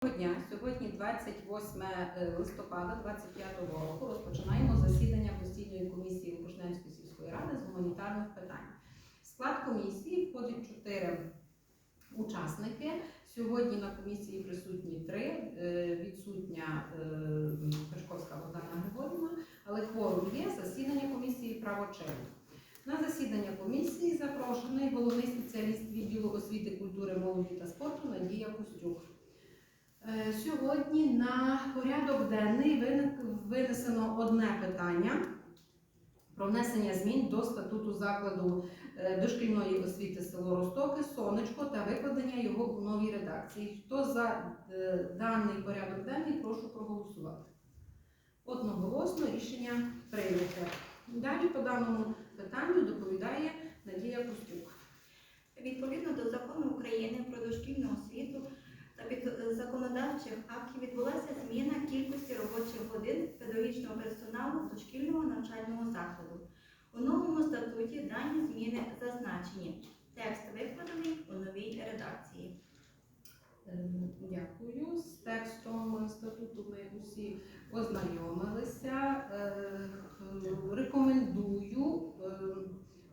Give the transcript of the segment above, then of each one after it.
Дня. Сьогодні 28 е, листопада 25 року розпочинаємо засідання постійної комісії Лукошненської сільської ради з гуманітарних питань. В склад комісії входить чотири учасники. Сьогодні на комісії присутні три. Е, Відсутня е, Пешковська Богдана Григорівна, але кворум є. Засідання комісії правочинне. На засідання комісії запрошений головний спеціаліст відділу освіти, культури, молоді та спорту Надія Костюк. Сьогодні на порядок денний винесено одне питання про внесення змін до статуту закладу е, дошкільної освіти село Ростоки, Сонечко та викладення його в новій редакції. Хто за е, даний порядок денний, прошу проголосувати. Одноголосно рішення прийняте. Далі по даному питанню законодавчих актів відбулася зміна кількості робочих годин педагогічного персоналу дошкільного навчального закладу. У новому статуті дані зміни зазначені. Текст викладений у новій редакції. Е, Дякую. З текстом статуту ми усі ознайомилися. Е, Рекомендую е,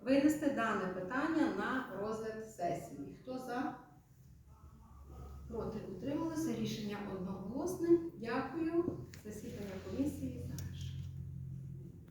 винести дане питання на розгляд сесії. Хто за? Рішення.